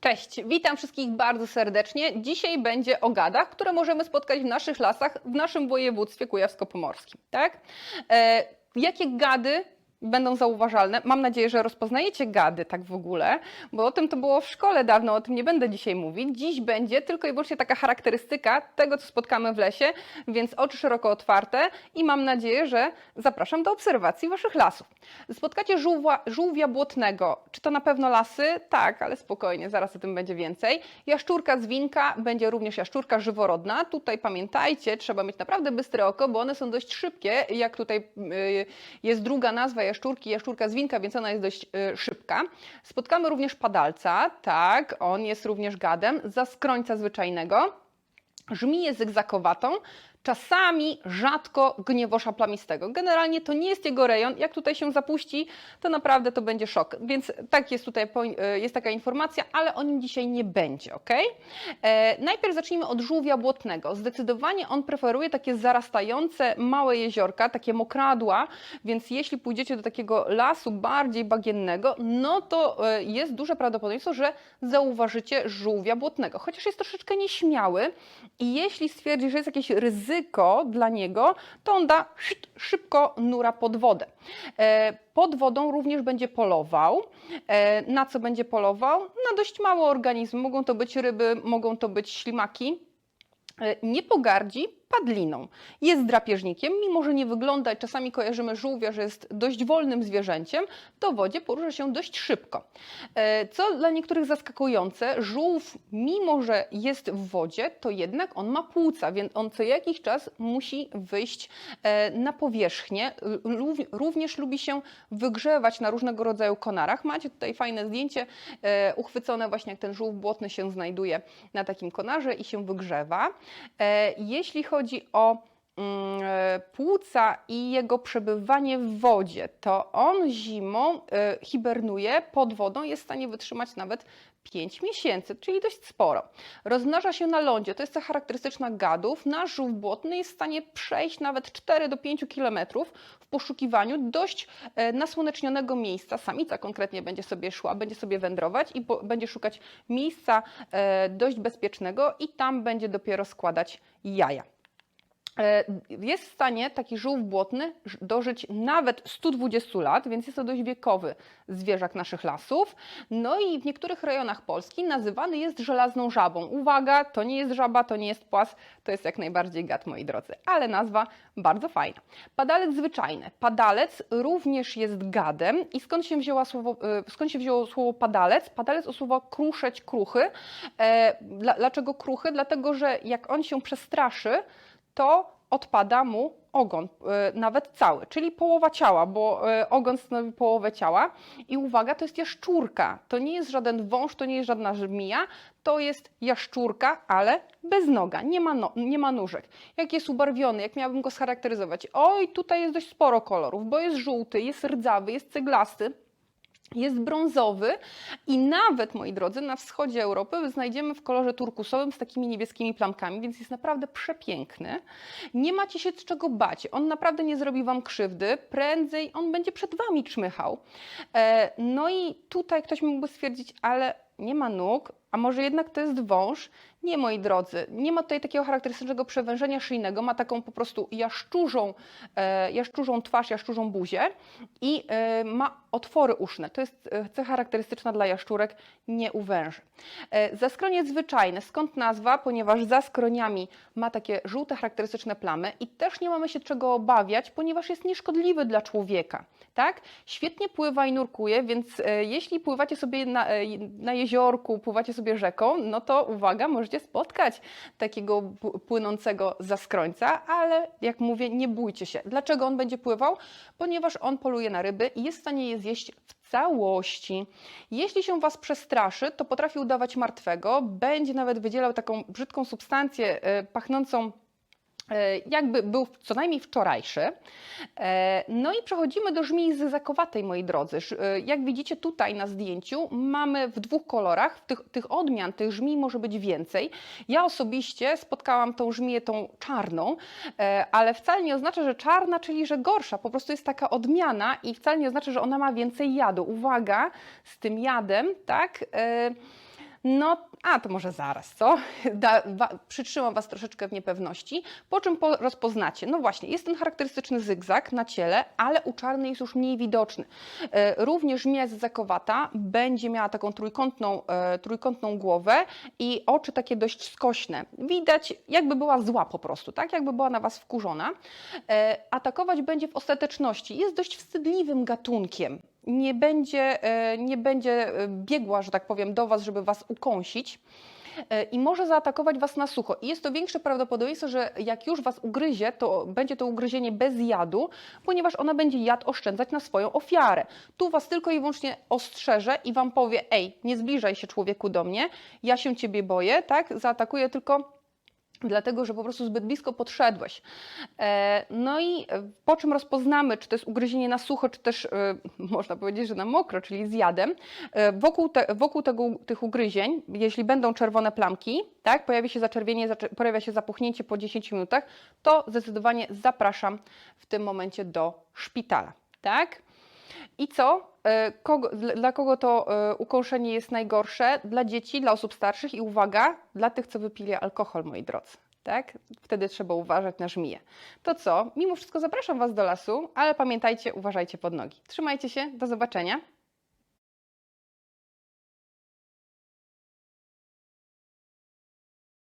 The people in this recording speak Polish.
Cześć, witam wszystkich bardzo serdecznie. Dzisiaj będzie o gadach, które możemy spotkać w naszych lasach w naszym województwie kujawsko-pomorskim. Tak? E, jakie gady będą zauważalne? Mam nadzieję, że rozpoznajecie gady tak w ogóle, bo o tym to było w szkole dawno, o tym nie będę dzisiaj mówić. Dziś będzie tylko i wyłącznie taka charakterystyka tego, co spotkamy w lesie, więc oczy szeroko otwarte i mam nadzieję, że zapraszam do obserwacji waszych lasów. Spotkacie żółwa, żółwia błotnego. Czy to na pewno lasy? Tak, ale spokojnie, zaraz o tym będzie więcej. Jaszczurka zwinka, będzie również jaszczurka żyworodna. Tutaj pamiętajcie, trzeba mieć naprawdę bystre oko, bo one są dość szybkie, jak tutaj y, jest druga nazwa jaszczurki, jaszczurka zwinka, więc ona jest dość y, szybka. Spotkamy również padalca, tak, on jest również gadem, zaskrońca zwyczajnego żmiję zygzakowatą, czasami rzadko gniewosza plamistego. Generalnie to nie jest jego rejon. Jak tutaj się zapuści, to naprawdę to będzie szok. Więc tak jest tutaj e, jest taka informacja, ale o nim dzisiaj nie będzie, ok? E, najpierw zacznijmy od żółwia błotnego. Zdecydowanie on preferuje takie zarastające małe jeziorka, takie mokradła, więc jeśli pójdziecie do takiego lasu bardziej bagiennego, no to e, jest duże prawdopodobieństwo, że zauważycie żółwia błotnego. Chociaż jest troszeczkę nieśmiały i jeśli stwierdzi, że jest jakieś ryzyko dla niego, to on da szybko nura pod wodę. E, Pod wodą również będzie polował. E, Na co będzie polował? Na dość mały organizm. Mogą to być ryby, mogą to być ślimaki. E, Nie pogardzi padliną. Jest drapieżnikiem, mimo że nie wygląda czasami kojarzymy żółwia, że jest dość wolnym zwierzęciem, to wodzie porusza się dość szybko. E, Co dla niektórych zaskakujące, żółw, mimo że jest w wodzie, to jednak on ma płuca, więc on co jakiś czas musi wyjść e, na powierzchnię. Również lubi się wygrzewać na różnego rodzaju konarach. Macie tutaj fajne zdjęcie e, uchwycone właśnie jak ten żółw błotny się znajduje na takim konarze i się wygrzewa. Jeśli chodzi o mm, e, płuca i jego przebywanie w wodzie, to on zimą e, hibernuje pod wodą, jest w stanie wytrzymać nawet 5 miesięcy, czyli dość sporo. Rozmnaża się na lądzie, to jest cecha charakterystyczna gadów. Nasz żółw błotny jest w stanie przejść nawet 4 do 5 kilometrów w poszukiwaniu dość e, nasłonecznionego miejsca. Samica konkretnie będzie sobie szła, będzie sobie wędrować i będzie szukać miejsca dość bezpiecznego i tam będzie dopiero składać jaja. E, Jest w stanie taki żółw błotny dożyć nawet 120 lat, więc jest to dość wiekowy zwierzak naszych lasów. No i w niektórych rejonach Polski nazywany jest żelazną żabą. Uwaga, to nie jest żaba, to nie jest płas, to jest jak najbardziej gad, moi drodzy, ale nazwa bardzo fajna. Padalec zwyczajny. Padalec również jest gadem i skąd się, słowo, e, skąd się wzięło słowo padalec? Padalec od kruszeć, kruchy. E, dla, dlaczego kruchy? Dlatego, że jak on się przestraszy, to odpada mu ogon, e, nawet cały, czyli połowa ciała, bo e, ogon stanowi połowę ciała. I uwaga, to jest jaszczurka. To nie jest żaden wąż, to nie jest żadna żmija, to jest jaszczurka, ale bez noga, nie ma, no, nie ma nóżek. Jak jest ubarwiony, jak miałabym go scharakteryzować? Oj, tutaj jest dość sporo kolorów, bo jest żółty, jest rdzawy, jest ceglasty. Jest brązowy i nawet, moi drodzy, na wschodzie Europy znajdziemy w kolorze turkusowym z takimi niebieskimi plamkami, więc jest naprawdę przepiękny. Nie macie się z czego bać. On naprawdę nie zrobi Wam krzywdy. Prędzej on będzie przed Wami czmychał. E, No i tutaj ktoś mógłby stwierdzić, ale nie ma nóg, a może jednak to jest wąż? Nie, moi drodzy, nie ma tutaj takiego charakterystycznego przewężenia szyjnego, ma taką po prostu jaszczurzą, e, jaszczurzą twarz, jaszczurzą buzię i e, ma otwory uszne. To jest e, cecha charakterystyczna dla jaszczurek, nie u węży. Zaskronie zwyczajne, skąd nazwa? Ponieważ za skroniami ma takie żółte charakterystyczne plamy i też nie mamy się czego obawiać, ponieważ jest nieszkodliwy dla człowieka. Tak? Świetnie pływa i nurkuje, więc jeśli pływacie sobie na, na jeziorku, pływacie sobie rzeką, no to uwaga, możecie spotkać takiego płynącego zaskrońca, ale jak mówię, nie bójcie się. Dlaczego on będzie pływał? Ponieważ on poluje na ryby i jest w stanie je zjeść w całości. Jeśli się Was przestraszy, to potrafi udawać martwego, będzie nawet wydzielał taką brzydką substancję e, pachnącą jakby był co najmniej wczorajszy. E, No i przechodzimy do żmii zyzakowatej, moi drodzy. E, Jak widzicie tutaj na zdjęciu, mamy w dwóch kolorach. Tych, tych odmian, tych żmij może być więcej. Ja osobiście spotkałam tą żmiję, tą czarną, e, ale wcale nie oznacza, że czarna, czyli że gorsza. Po prostu jest taka odmiana i wcale nie oznacza, że ona ma więcej jadu. Uwaga, z tym jadem, tak? e, No, a to może zaraz, co? Da, wa, przytrzymam Was troszeczkę w niepewności, po czym po, rozpoznacie. No właśnie, jest ten charakterystyczny zygzak na ciele, ale u czarnej jest już mniej widoczny. E, również miaz zakowata będzie miała taką trójkątną, e, trójkątną głowę i oczy takie dość skośne. Widać, jakby była zła po prostu, tak? Jakby była na Was wkurzona. E, atakować będzie w ostateczności. Jest dość wstydliwym gatunkiem nie będzie, e, nie będzie e, biegła, że tak powiem, do Was, żeby Was ukąsić. E, I może zaatakować Was na sucho. I jest to większe prawdopodobieństwo, że jak już Was ugryzie, to będzie to ugryzienie bez jadu, ponieważ ona będzie jad oszczędzać na swoją ofiarę. Tu Was tylko i wyłącznie ostrzeże i Wam powie, ej, nie zbliżaj się człowieku do mnie, ja się Ciebie boję, tak? Zaatakuję tylko dlatego że po prostu zbyt blisko podszedłeś. E, No i e, po czym rozpoznamy, czy to jest ugryzienie na sucho, czy też e, można powiedzieć, że na mokro, czyli z jadem. Wokół, te, wokół tego, tych ugryzień, jeśli będą czerwone plamki, tak, pojawi się zaczerwienie, zacze- pojawia się zapuchnięcie po 10 minutach, to zdecydowanie zapraszam w tym momencie do szpitala. Tak? I co? E, Kogo, dla kogo to e, ukąszenie jest najgorsze? Dla dzieci, dla osób starszych i uwaga, dla tych, co wypili alkohol, moi drodzy. Tak? Wtedy trzeba uważać na żmiję. To co? Mimo wszystko zapraszam Was do lasu, ale pamiętajcie, uważajcie pod nogi. Trzymajcie się, do zobaczenia.